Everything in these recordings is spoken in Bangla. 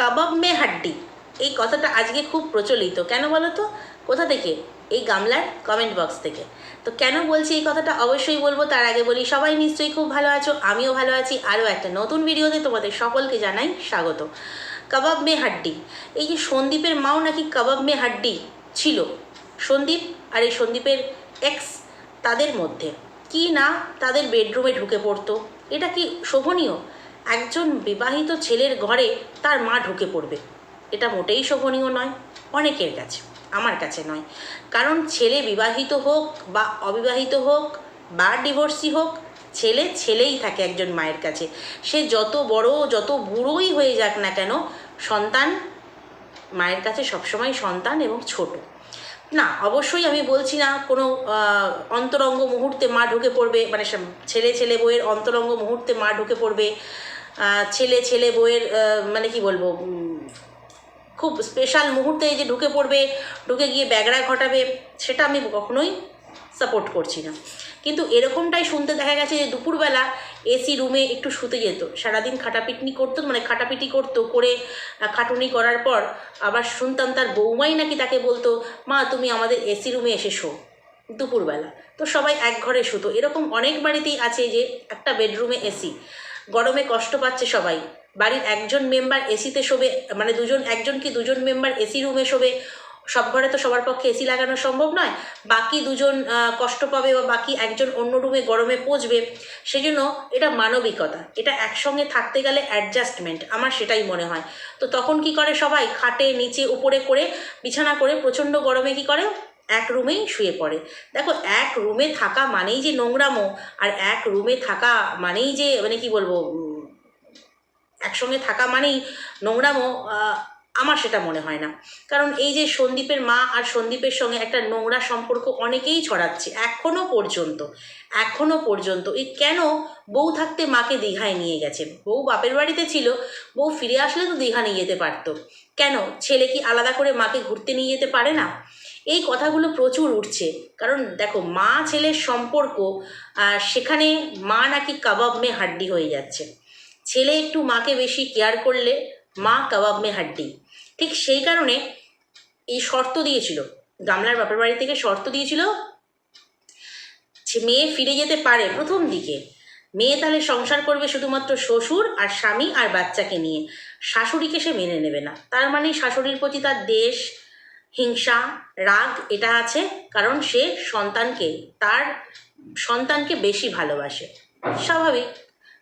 কাবাব মে হাড্ডি। এই কথাটা আজকে খুব প্রচলিত। কেন বলো তো কোথা থেকে? এই গামলার কমেন্ট বক্স থেকে। তো কেন বলছি এই কথাটা? অবশ্যই বলব, তার আগে বলি, সবাই নিশ্চয়ই খুব ভালো আছো, আমিও ভালো আছি। আরও একটা নতুন ভিডিওতে তোমাদের সকলকে জানাই স্বাগত। কাবাব মে হাড্ডি। এই যে সন্দীপের মাও নাকি কাবাব মে হাড্ডি ছিল? সন্দীপ আর এই সন্দীপের এক্স তাদের মধ্যে। কি না তাদের বেডরুমে ঢুকে পড়তো? এটা কি শোভনীয়? একজন বিবাহিত ছেলের ঘরে তার মা ঢুকে পড়বে। এটা মোটেই শোভনীয় নয়, অনেকের কাছে, আমার কাছে নয়। কারণ ছেলে বিবাহিত হোক বা অবিবাহিত হোক বা ডিভোর্সি হোক, ছেলে ছেলেই থাকে একজন মায়ের কাছে। সে যত বড়, যত বুড়োই হয়ে যাক না কেন, সন্তান মায়ের কাছে সবসময় সন্তান এবং ছোট। না, অবশ্যই আমি বলছি না কোনো অন্তরঙ্গ মুহূর্তে মা ঢুকে পড়বে মানে ছেলে ছেলে বইয়ের অন্তরঙ্গ মুহূর্তে মা ঢুকে পড়বে। ছেলে ছেলে বইয়ের মানে কি বলব খুব স্পেশাল মুহূর্তে যে ঢুকে পড়বে, ঢুকে গিয়ে ব্যাগড়া ঘটাবে, সেটা আমি কখনোই সাপোর্ট করছি না। কিন্তু এরকমটাই শুনতে দেখা গেছে যে দুপুরবেলা এসি রুমে একটু শুতে যেত। সারাদিন খাটাপিটনি করতো মানে খাটাপিটি করতো, করে খাটুনি করার পর আবার শুনতাম তার বৌমাই নাকি তাকে বলতো, মা, তুমি আমাদের এসি রুমে এসে শো। দুপুরবেলা। তো সবাই এক ঘরে শুতো। এরকম অনেক বাড়িতেই আছে যে একটা বেডরুমে এসি গরমে কষ্ট পাচ্ছে সবাই। বাড়ির একজন মেম্বার এসিতে শোবে মানে দুজন, একজন কি দুজন মেম্বার এসি রুমে শোবে? সব ঘরে তো সবার পক্ষে এসি লাগানো সম্ভব নয়। বাকি দুজন কষ্ট পাবে বা বাকি একজন অন্য রুমে গরমে পচবে, সেজন্য এটা মানবিকতা। এটা একসঙ্গে থাকতে গেলে অ্যাডজাস্টমেন্ট আমার সেটাই মনে হয়। তো তখন কি করে সবাই খাটে, নিচে, উপরে করে, বিছানা করে, প্রচণ্ড গরমে কি করে? এক রুমেই শুয়ে পড়ে। দেখো, এক রুমে থাকা মানেই যে নোংরামো, আর এক রুমে থাকা মানেই যে মানে কি বলব একসঙ্গে থাকা মানেই নোংরামো আমার সেটা মনে হয় না। কারণ এই যে সন্দীপের মা আর সন্দীপের সঙ্গে একটা নোংরা সম্পর্ক অনেকেই ছড়াচ্ছে, এখনও পর্যন্ত এখনও পর্যন্ত। এই কেন বউ থাকতে মাকে দীঘায় নিয়ে গেছে? বউ বাপের বাড়িতে ছিল, বউ ফিরে আসলে তো দীঘা নিয়ে যেতে পারতো। কেন? ছেলে কি আলাদা করে মাকে ঘুরতে নিয়ে যেতে পারে না? এই কথাগুলো প্রচুর উঠছে। কারণ দেখো মা ছেলের সম্পর্ক আহ, সেখানে মা নাকি কাবাব মে হাড্ডি হয়ে যাচ্ছে। ছেলে একটু মাকে বেশি কেয়ার করলে মা কাবাব মে হাড্ডি। ঠিক সেই কারণে এই শর্ত দিয়েছিল। গামলার বাপের বাড়ি থেকে শর্ত দিয়েছিল মেয়ে ফিরে যেতে পারে প্রথম দিকে। মেয়ে তাহলে সংসার করবে শুধুমাত্র শ্বশুর আর স্বামী আর বাচ্চাকে নিয়ে। শাশুড়িকে সে মেনে নেবে না। তার মানে শাশুড়ির প্রতি তার দেশ হিংসা, রাগ এটা আছে, কারণ সে সন্তানকে, তার সন্তানকে বেশি ভালোবাসে। স্বাভাবিক।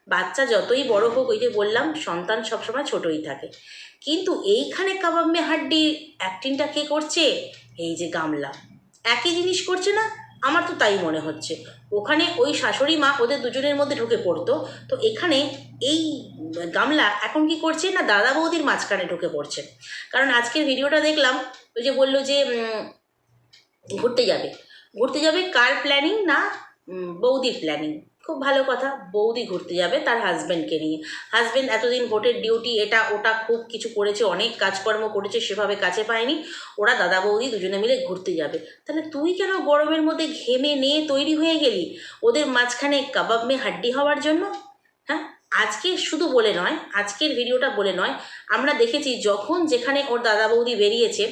বাচ্চা যতই বড় হোক, ওই যে বললাম, সন্তান সবসময় ছোটই থাকে। কিন্তু এইখানে কাবাব মে হাড্ডি অ্যাক্টিংটা কে করছে? এই যে গামলা। একই জিনিস করছে না? আমার তো তাই মনে হচ্ছে। ওখানে ওই শাশুড়ি মা ওদের দুজনের মধ্যে ঢুকে পড়তো। তো এখানে এই গামলা এখন কি করছে না দাদা বৌদির মাঝখানে ঢুকে পড়ছে? কারণ আজকের ভিডিওটা দেখলাম, ওই যে বলল যে ঘুরতে যাবে। ঘুরতে যাবে কার প্ল্যানিং না বৌদির প্ল্যানিং খুব ভালো কথা, বৌদি ঘুরতে যাবে তার হাজব্যান্ডকে নিয়ে। হাজব্যান্ড এতদিন ভোটের ডিউটি এটা, ওটা খুব কিছু করেছে, অনেক কাজকর্ম করেছে, সেভাবে কাছে পায়নি। ওরা দাদা বৌদি দুজনে মিলে ঘুরতে যাবে। তাহলে তুই কেন গরমের মধ্যে ঘেমে নিয়ে তৈরি হয়ে গেলি? ওদের মাঝখানে কাবাব মে হাড্ডি হওয়ার জন্য? হ্যাঁ? আজকে শুধু বলে নয়, আজকের ভিডিওটা বলে নয়, আমরা দেখেছি যখন যেখানে ওর দাদা বৌদি বেরিয়েছে,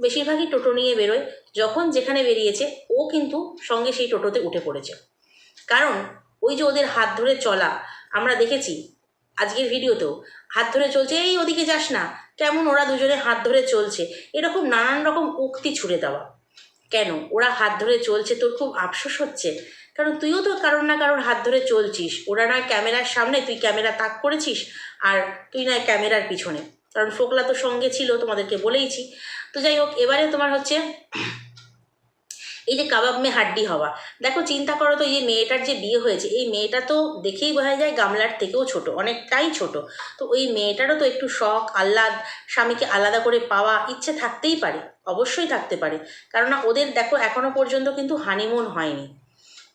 বেশিরভাগই টোটো নিয়ে বেরোয়, যখন যেখানে বেরিয়েছে, ও কিন্তু সঙ্গে সেই টোটোতে উঠে পড়েছে। কারণ ওই যে ওদের হাত ধরে চলা, আমরা দেখেছি আজকের ভিডিওতেও। হাত ধরে চলছে, এই ওদিকে যাস না, কেমন ওরা দুজনে হাত ধরে চলছে? এরকম নানান রকম উক্তি ছুড়ে দেওয়া। কেন? ওরা হাত ধরে চলছে, তোর খুব আফসোস হচ্ছে? কারণ তুইও তো কারোর না কারোর হাত ধরে চলছিস। ওরা নয় ক্যামেরার সামনে, তুই ক্যামেরা তাক করেছিস, আর তুই নয় ক্যামেরার পিছনে। কারণ ফোকলা তো সঙ্গে ছিল, তোমাদেরকে বলেইছি। তো যাই হোক, এবারে তোমার হচ্ছে এই যে কাবাব মে হাড্ডি হওয়া। দেখো, চিন্তা করো তো, এই যে মেয়েটার যে বিয়ে হয়েছে, এই মেয়েটা তো দেখেই বোঝা যায় গামলার থেকেও ছোট, অনেকটাই ছোট। তো ওই মেয়েটারও তো একটু শখ, আহ্লাদ, স্বামীকে আলাদা করে পাওয়া, ইচ্ছে থাকতেই পারে, অবশ্যই থাকতে পারে। কেননা ওদের, দেখো, এখনও পর্যন্ত কিন্তু হানিমুন হয়নি।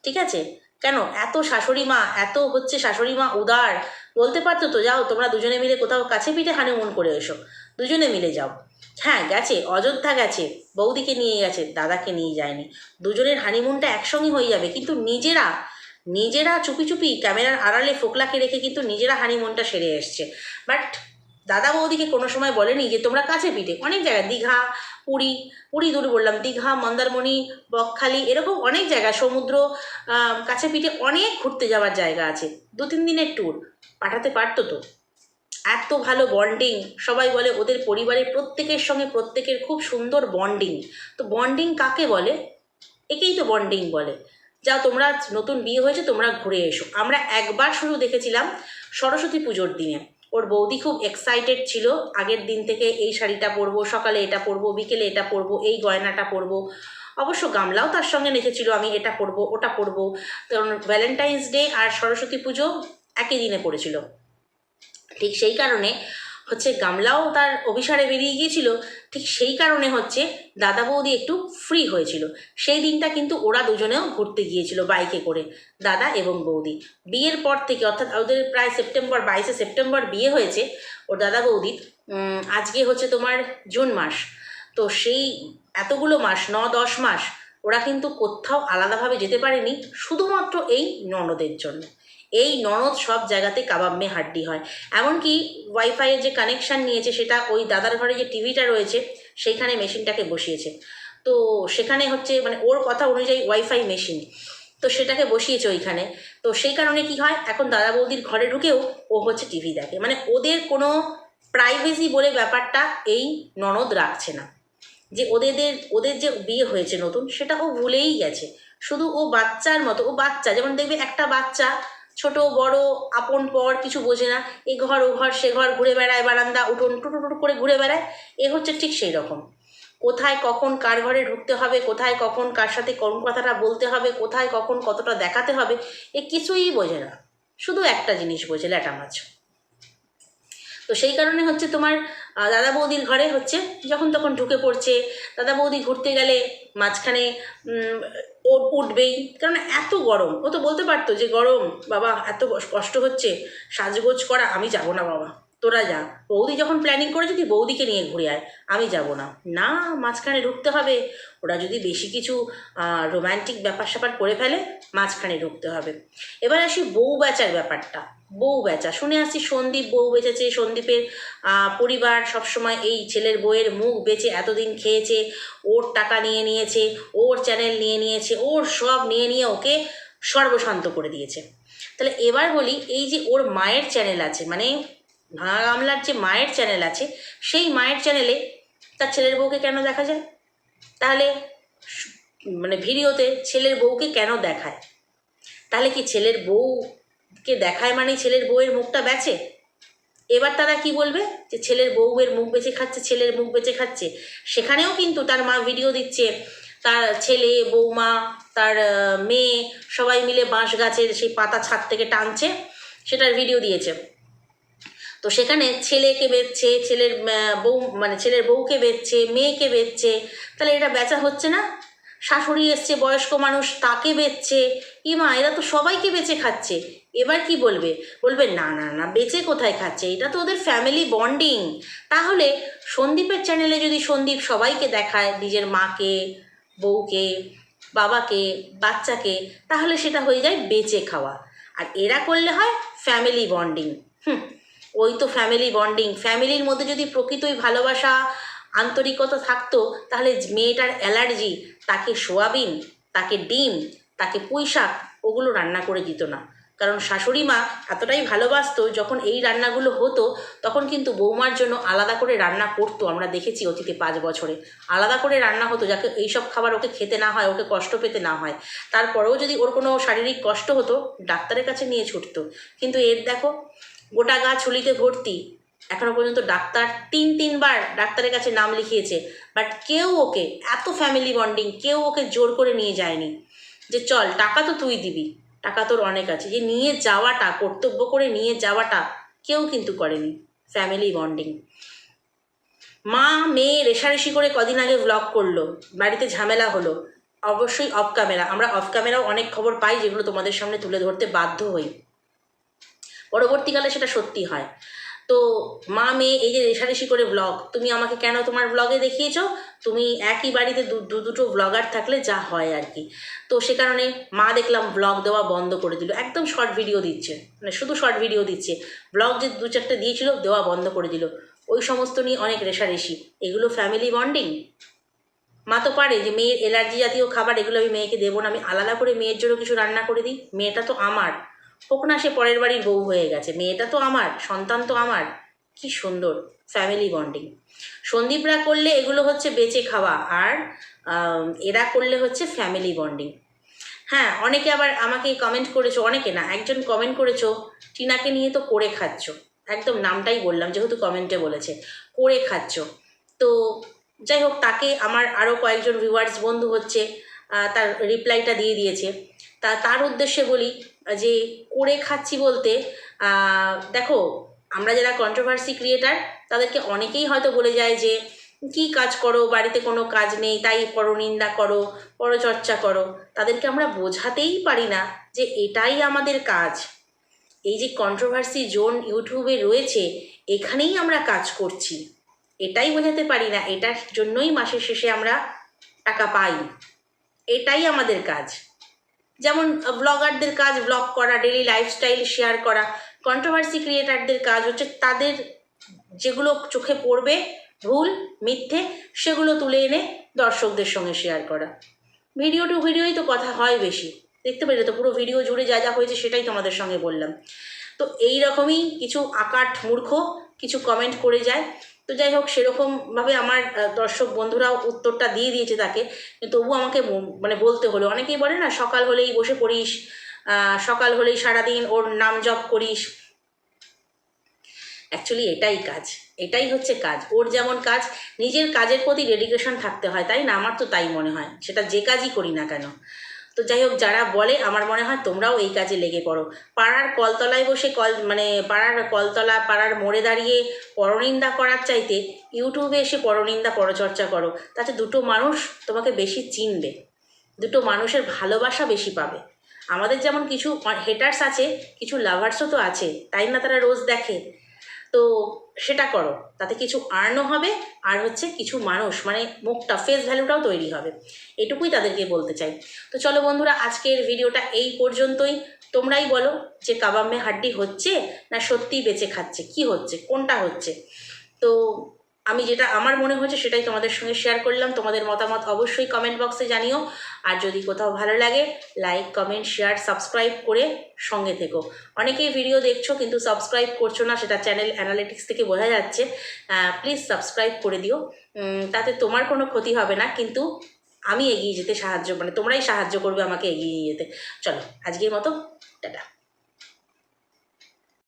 ঠিক আছে? কেন? এত শাশুড়ি মা, এত হচ্ছে শাশুড়ি মা উদার। বলতে পারতো তো, যাও, তোমরা দুজনে মিলে কোথাও কাছে পিঠে হানিমুন করে এসো। দুজনে মিলে যাও। হ্যাঁ গেছে, অযোধ্যা গেছে, বৌদিকে নিয়ে গেছে, দাদাকে নিয়ে যায়নি। দুজনের হানিমুনটা একসঙ্গে হয়ে যাবে, কিন্তু নিজেরা নিজেরা চুপি চুপি ক্যামেরার আড়ালে ফোকলাকে রেখে কিন্তু নিজেরা হানিমুনটা সেরে এসছে। বাট দাদা বৌদিকে কোনো সময় বলেনি যে, তোমরা কাছে পিঠে। অনেক জায়গায়, দীঘা, পুরী পুরী দূরে বললাম, দীঘা, মন্দারমণি, বকখালি, এরকম অনেক জায়গা সমুদ্র কাছে পিঠে অনেক ঘুরতে যাওয়ার জায়গা আছে। দু তিন দিনের ট্যুর পাঠাতে পারতো তো? এত ভালো বন্ডিং সবাই বলে ওদের পরিবারের প্রত্যেকের সঙ্গে প্রত্যেকের খুব সুন্দর বন্ডিং তো বন্ডিং কাকে বলে? একেই তো বন্ডিং বলে। যা তোমরা নতুন বিয়ে হয়েছে, তোমরা ঘুরে এসো। আমরা একবার শুধু দেখেছিলাম সরস্বতী পুজোর দিনে। ওর বৌদি খুব এক্সাইটেড ছিল। আগের দিন থেকে এই শাড়িটা পরবো, সকালে এটা পরবো, বিকেলে এটা পরবো, এই গয়নাটা পরবো। অবশ্য গামলাও তার সঙ্গে লিখেছিল আমি এটা পরবো, ওটা পরবো। কারণ ভ্যালেন্টাইন্স ডে আর সরস্বতী পুজো একই দিনে পড়েছিল। ঠিক সেই কারণে হচ্ছে গামলাও তার অভিসারে বেরিয়ে গিয়েছিল, ঠিক সেই কারণে হচ্ছে দাদা বৌদি একটু ফ্রি হয়েছিল। সেই দিনটা কিন্তু ওরা দুজনেও ঘুরতে গিয়েছিল বাইকে করে, দাদা এবং বৌদি। বিয়ের পর থেকে অর্থাৎ ওদের প্রায় সেপ্টেম্বর, বাইশে সেপ্টেম্বর বিয়ে হয়েছে, ওর দাদা বৌদি আজকে হচ্ছে তোমার জুন মাস। তো সেই এতগুলো মাস, ন, দশ মাস, ওরা কিন্তু কোথাও আলাদাভাবে যেতে পারেনি, শুধুমাত্র এই ননদের জন্য। এই ননদ সব জায়গাতে কাবাব মে হাড্ডি হয়। এমনকি ওয়াইফাইয়ের যে কানেকশান নিয়েছে, সেটা ওই দাদার ঘরে যে টিভিটা রয়েছে, সেইখানে মেশিনটাকে বসিয়েছে। তো সেখানে হচ্ছে মানে ওর কথা অনুযায়ী ওয়াইফাই মেশিন তো সেটাকে বসিয়েছে ওইখানে। তো সেই কারণে কি হয়, এখন দাদা বৌদির ঘরে ঢুকেও ও হচ্ছে টিভি দেখে। মানে ওদের কোনো প্রাইভেসি বলে ব্যাপারটা এই ননদ রাখছে না। যে ওদের ওদের যে বিয়ে হয়েছে নতুন, সেটা ও ভুলেই গেছে। শুধু ও বাচ্চার মতো, ও বাচ্চা, যেমন দেখবে একটা বাচ্চা ছোট, বড়, আপন পর কিছু বোঝে না। এ ঘর, ও ঘর, সে ঘর, ঘুরে বেড়ায়, বারান্দা, উঠোন, টুটু টুটু করে ঘুরে বেড়ায়। এ হচ্ছে ঠিক সেই রকম। কোথায় কখন কার ঘরে ঢুকতে হবে, কোথায় কখন কার সাথে কর্ম কথাটা বলতে হবে, কোথায় কখন কতটা দেখাতে হবে, এ কিছুই বোঝে না। শুধু একটা জিনিস বোঝে, ল্যাটা মাছ। তো সেই কারণে হচ্ছে তোমার দাদা বৌদির ঘরে হচ্ছে যখন তখন ঢুকে পড়ছে, দাদা বৌদি ঘুরতে গেলে মাঝখানে উঠবেই। কারণ এত গরম, ও তো বলতে পারতো যে গরম, বাবা এত কষ্ট হচ্ছে, সাজগোজ করা, আমি যাব না বাবা, তোরা যা। বৌদি যখন প্ল্যানিং করেছে, তুই বৌদিকে নিয়ে ঘুরে আয়, আমি যাব না। না, মাঝখানে ঢুকতে হবে, ওরা যদি বেশি কিছু রোম্যান্টিক ব্যাপার স্যাপার করে ফেলে, মাঝখানে ঢুকতে হবে। এবার আসি বউ বেচার ব্যাপারটা। বউ বেচা। শুনে আসছি সন্দীপ বউ বেচেছে। সন্দীপের পরিবার সবসময় এই ছেলের বউয়ের মুখ বেচে এতদিন খেয়েছে, ওর টাকা নিয়ে নিয়েছে, ওর চ্যানেল নিয়ে নিয়েছে, ওর সব নিয়ে নিয়ে ওকে সর্বশান্ত করে দিয়েছে। তাহলে এবার বলি, এই যে ওর মায়ের চ্যানেল আছে মানে ভাঙা গামলার যে মায়ের চ্যানেল আছে, সেই মায়ের চ্যানেলে তার ছেলের বউকে কেন দেখা যায়? তাহলে মানে ভিডিওতে ছেলের বউকে কেন দেখায়? তাহলে কি ছেলের বউকে দেখায় মানে ছেলের বউয়ের মুখটা বেচে? এবার তারা কি বলবে? যে ছেলের বউয়ের মুখ বেঁচে খাচ্ছে, ছেলের মুখ বেঁচে খাচ্ছে। সেখানেও কিন্তু তার মা ভিডিও দিচ্ছে, তার ছেলে, বৌমা, তার মেয়ে সবাই মিলে বাঁশ গাছের সেই পাতা ছাদ থেকে টানছে, সেটার ভিডিও দিয়েছে। তো সেখানে ছেলেকে বেচছে, ছেলের বউ মানে ছেলের বউকে বেচছে, মেয়েকে বেচছে, তাহলে এটা বেচা হচ্ছে না? শাশুড়ি এসছে, বয়স্ক মানুষ, তাকে বেচছে। ইমা, এরা তো সবাইকে বেচে খাচ্ছে। এবার কি বলবে? বলবে, না না না, বেচে কোথায় খাচ্ছে? এটা তো ওদের ফ্যামিলি বন্ডিং তাহলে সন্দীপের চ্যানেলে যদি সন্দীপ সবাইকে দেখায়, নিজের মাকে, বউকে, বাবাকে, বাচ্চাকে, তাহলে সেটা হয়ে যায় বেচে খাওয়া। আর এরা করলে হয় ফ্যামিলি বন্ডিং হুম, ওই তো ফ্যামিলি বন্ডিং ফ্যামিলির মধ্যে যদি প্রকৃতই ভালোবাসা আন্তরিকতা থাকতো, তাহলে মেয়েটার অ্যালার্জি তাকে সোয়াবিন, তাকে ডিম, তাকে পুঁই শাক ওগুলো রান্না করে দিত না। কারণ শাশুড়ি মা এতটাই ভালোবাসতো, যখন এই রান্নাগুলো হতো, তখন কিন্তু বৌমার জন্য আলাদা করে রান্না করতো। আমরা দেখেছি অতীতে পাঁচ বছরে। আলাদা করে রান্না হতো যাকে এইসব খাবার ওকে খেতে না হয়, ওকে কষ্ট পেতে না হয়। তারপরেও যদি ওর কোনো শারীরিক কষ্ট হতো, ডাক্তারের কাছে নিয়ে ছুটতো। কিন্তু এর দেখো, গোটা গা ছুলিতে ভর্তি এখনও পর্যন্ত ডাক্তার তিন, তিনবার ডাক্তারের কাছে নাম লিখিয়েছে। বাট কেউ ওকে, এত ফ্যামিলি বন্ডিং কেউ ওকে জোর করে নিয়ে যায়নি। যে চল, টাকা তো তুই দিবি, টাকা তোর অনেক আছে। যে নিয়ে যাওয়াটা, কর্তব্য করে নিয়ে যাওয়াটা কেউ কিন্তু করেনি ফ্যামিলি বন্ডিং মা, মেয়ে রেশারেশি করে কদিন আগে ব্লগ করল, বাড়িতে ঝামেলা হলো। অবশ্যই অফ ক্যামেরা আমরা অফ ক্যামেরাও অনেক খবর পাই যেগুলো তোমাদের সামনে তুলে ধরতে বাধ্য হই। পরবর্তীকালে সেটা সত্যি হয়। তো মা মেয়ে এই যে রেশারেশি করে ব্লগ তুমি আমাকে কেন তোমার ব্লগে দেখিয়েছো? তুমি একই বাড়িতে দু দুটো ব্লগার থাকলে যা হয় আর কি। তো সে কারণে মা দেখলাম ব্লগ দেওয়া বন্ধ করে দিল, একদম শর্ট ভিডিও দিচ্ছে মানে শুধু শর্ট ভিডিও দিচ্ছে। ব্লগ যে দু চারটে দিয়েছিল দেওয়া বন্ধ করে দিল। ওই সমস্ত নিয়ে অনেক রেশারেশি। এগুলো ফ্যামিলি বন্ডিং মা তো পারে যে মেয়ের এলার্জি জাতীয় খাবার, এগুলো আমি মেয়েকে দেবো না, আমি আলাদা করে মেয়ের জন্য কিছু রান্না করে দিই। মেয়েটা তো আমার। হোক না সে পরের বাড়ির বউ হয়ে গেছে। মেয়েটা তো আমার, সন্তান তো আমার। কি সুন্দর ফ্যামিলি বন্ডিং সন্দীপরা করলে এগুলো হচ্ছে বেঁচে খাওয়া আর এরা করলে হচ্ছে ফ্যামিলি বন্ডিং হ্যাঁ অনেকে আবার আমাকে কমেন্ট করেছ, অনেকে না, একজন কমেন্ট করেছ, টিনাকে নিয়ে তো করে খাচ্ছ। একদম নামটাই বললাম, যেহেতু কমেন্টে বলেছে, করে খাচ্ছ। তো যাই হোক, তাকে আমার আরও কয়েকজন ভিউয়ার্স বন্ধু হচ্ছে তার রিপ্লাইটা দিয়ে দিয়েছে। তা, তার উদ্দেশ্যে বলি যে করে খাচ্ছি বলতে দেখো, আমরা যারা কন্ট্রোভার্সি ক্রিয়েটার তাদেরকে অনেকেই হয়তো বলে যায় যে, কি কাজ করো? বাড়িতে কোনো কাজ নেই, তাই পরনিন্দা করো পরচর্চা করো। তাদেরকে আমরা বোঝাতেই পারি না যে এটাই আমাদের কাজ। এই যে কন্ট্রোভার্সি জোন ইউটিউবে রয়েছে, এখানেই আমরা কাজ করছি। এটাই বোঝাতে পারি না, এটার জন্যই মাসের শেষে আমরা টাকা পাই। এটাই আমাদের কাজ। যেমন ব্লগারদের কাজ ব্লগ করা ডেলি লাইফস্টাইল শেয়ার করা কন্ট্রোভার্সি ক্রিয়েটারদের কাজ হচ্ছে তাদের যেগুলো চোখে পড়বে, ভুল, মিথ্যে, সেগুলো তুলে এনে দর্শকদের সঙ্গে শেয়ার করা। ভিডিও টু ভিডিওই তো কথা হয় বেশি। দেখতে পেলে তো পুরো ভিডিও জুড়ে যা যা হয়েছে সেটাই তোমাদের সঙ্গে বললাম। তো এই রকমই কিছু আকাট মূর্খ, কিছু কমেন্ট করে যায়। তো যাই হোক সেরকমভাবে আমার দর্শক বন্ধুরাও উত্তরটা দিয়ে দিয়েছে তাকে। কিন্তু তবু আমাকে মানে বলতে হলো। অনেকেই বলে না, সকাল হলেই বসে পড়িস সকাল হলেই সারাদিন ওর নাম জপ করিস। অ্যাকচুয়ালি এটাই কাজ। এটাই হচ্ছে কাজ। ওর যেমন কাজ, নিজের কাজের প্রতি ডেডিকেশন থাকতে হয়, তাই না? আমার তো তাই মনে হয়। সেটা যে কাজই করি না কেন। তো যাই হোক, যারা বলে, আমার মনে হয় তোমরাও এই কাজে লেগে পড়ো। পাড়ার কলতলায় বসে কল মানে পাড়ার কলতলা, পাড়ার মোড়ে দাঁড়িয়ে পরনিন্দা করার চাইতে ইউটিউবে এসে পরনিন্দা পরচর্চা করো। তাতে দুটো মানুষ তোমাকে বেশি চিনবে। দুটো মানুষের ভালোবাসা বেশি পাবে। আমাদের যেমন কিছু হেটার্স আছে, কিছু লাভার্সও তো আছে, তাই না তারা রোজ দেখে? তো সেটা করো। তাতে কিছু আর্নও হবে আর হচ্ছে কিছু মানুষ মানে মুখটা ফেস ভ্যালুটাও তৈরি হবে। এটুকুই তাদেরকে বলতে চাই। তো চলো বন্ধুরা, আজকের ভিডিওটা এই পর্যন্তই। তোমরাই বলো যে কাবাম্মে হাড্ডি হচ্ছে না সত্যিই বেঁচে খাচ্ছে, কি হচ্ছে, কোনটা হচ্ছে? তো আমি যেটা আমার মনে হচ্ছে সেটাই তোমাদের সঙ্গে শেয়ার করলাম। তোমাদের মতামত অবশ্যই কমেন্ট বক্সে জানিও। আর যদি কোথাও ভালো লাগে লাইক কমেন্ট শেয়ার সাবস্ক্রাইব করে সঙ্গে থেকো। অনেকেই ভিডিও দেখছ কিন্তু সাবস্ক্রাইব করছ না, সেটা চ্যানেল অ্যানালিটিক্স থেকে বোঝা যাচ্ছে। প্লিজ সাবস্ক্রাইব করে দিও। তাতে তোমার কোনো ক্ষতি হবে না, কিন্তু আমি এগিয়ে যেতে সাহায্য মানে তোমরাই সাহায্য করবে আমাকে এগিয়ে যেতে। চলো, আজকের মতো, টাটা।